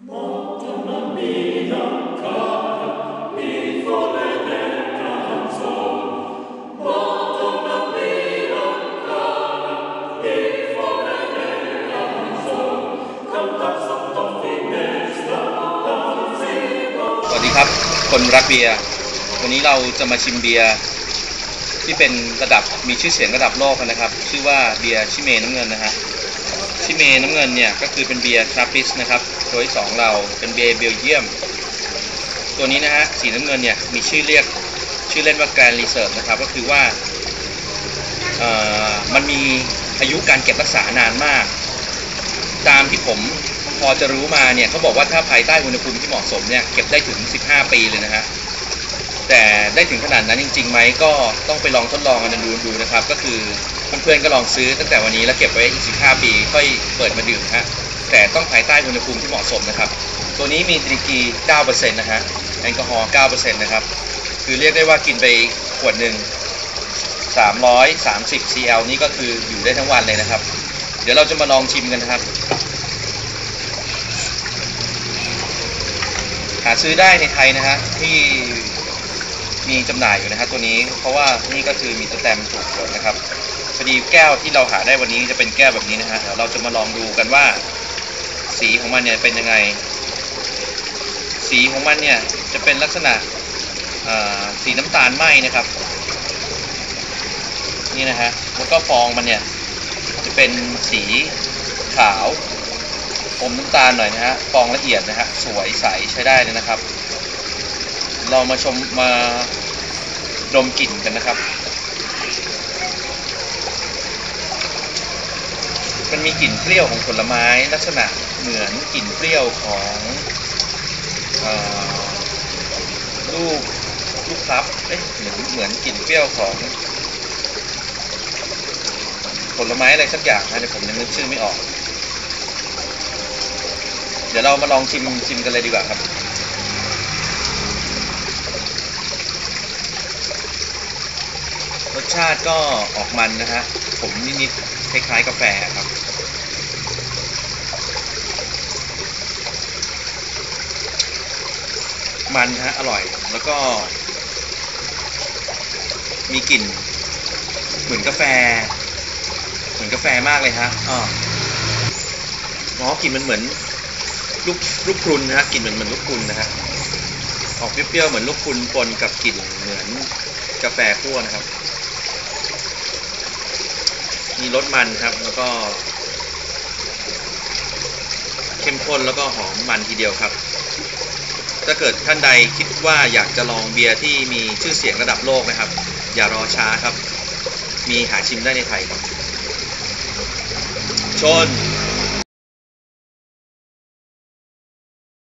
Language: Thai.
สวัสดีครับ คนรักเบียร์ วันนี้เราจะมาชิมเบียร์ที่เป็นระดับมีชื่อเสียงระดับโลกนนะครับ ชื่อว่าเบียร์ชิเมน้ำเงินนะฮะ ชิเมน้ำเงินเนี่ยก็คือเป็นเบียร์ทราปิสนะครับตัวที่สองเราเป็นเบียร์เบลเยียม ตัวนี้นะฮะสีน้ำเงินเนี่ยมีชื่อเรียกชื่อเล่นว่าแกรนรีเซิร์ฟนะครับก็คือว่าเอ่อมันมีอายุการเก็บรักษานานมาก ตามที่ผมพอจะรู้มาเนี่ยเขาบอกว่าถ้าภายใต้อุณหภูมิที่เหมาะสมเนี่ยเก็บได้ถึง 15 ปีเลยนะฮะแต่ได้ถึงขนาดนั้นจริงๆไหมก็ต้องไปลองทดลองกันดูดูนะครับ ก็คือ เพื่อนๆก็ลองซื้อตั้งแต่วันนี้แล้วเก็บไว้อีก 15 ปี ค่อยเปิดมาดื่มฮะแต่ต้องภายใต้อุณหภูมิที่เหมาะสมนะครับ ตัวนี้มีดริกี9%นะฮะแอลกอฮอล์9%นะครับ คือเรียกได้ว่ากินไปขวดหนึ่ง330 cl นี่ก็คืออยู่ได้ทั้งวันเลยนะครับ เดี๋ยวเราจะมาลองชิมกันนะครับ หาซื้อได้ในไทยนะฮะที่มีจำหน่ายอยู่นะฮะตัวนี้ เพราะว่านี่ก็คือมีสแตมถูกกดนะครับ ดีแก้วที่เราหาได้วันนี้จะเป็นแก้วแบบนี้นะฮะเดี๋ยวเราจะมาลองดูกันว่า สีของมันเนี่ยเป็นยังไง สีของมันเนี่ยจะเป็นลักษณะสีน้ำตาลไหมนะครับ นี่นะฮะแล้วก็ฟองมันเนี่ยจะเป็นสีขาวอมน้ำตาลหน่อยนะฮะฟองละเอียดนะฮะสวยใสใช้ได้เลยนะครับ เรามาชมมาดมกลิ่นกันนะครับ มันมีกลิ่นเปรี้ยวของผลไม้ลักษณะเหมือนกลิ่นเปรี้ยวของอลูกลูกพลับเอ๊ะเหมือนเหมือนกลิ่นเปรี้ยวของ ผลไม้อะไรสักอย่างนะแต่ผมยังนึกชื่อไม่ออก เดี๋ยวเรามาลองชิมชิมกันเลยดีกว่าครับรสชาติก็ออกมันนะฮะ ผมนิดๆคล้ายๆกาแฟครับ มันฮะอร่อย แล้วก็ มีกลิ่น เหมือนกาแฟ เหมือนกาแฟมากเลยฮะอ๋ออ๋อกลิ่นมันเหมือน ลูกลูกพรุนนะฮะกลิ่นเหมือนเหมือนลูกพรุนนะฮะออกเปรี้ยวๆเหมือนลูกพรุนปนกับกลิ่นเหมือนกาแฟคั่วนะครับ มีรสมันครับ แล้วก็ เข้มข้นแล้วก็หอมมันทีเดียวครับ ถ้าเกิดท่านใดคิดว่าอยากจะลองเบียร์ที่มีชื่อเสียงระดับโลกนะครับ อย่ารอช้าครับ มีหาชิมได้ในไทยครับ ชน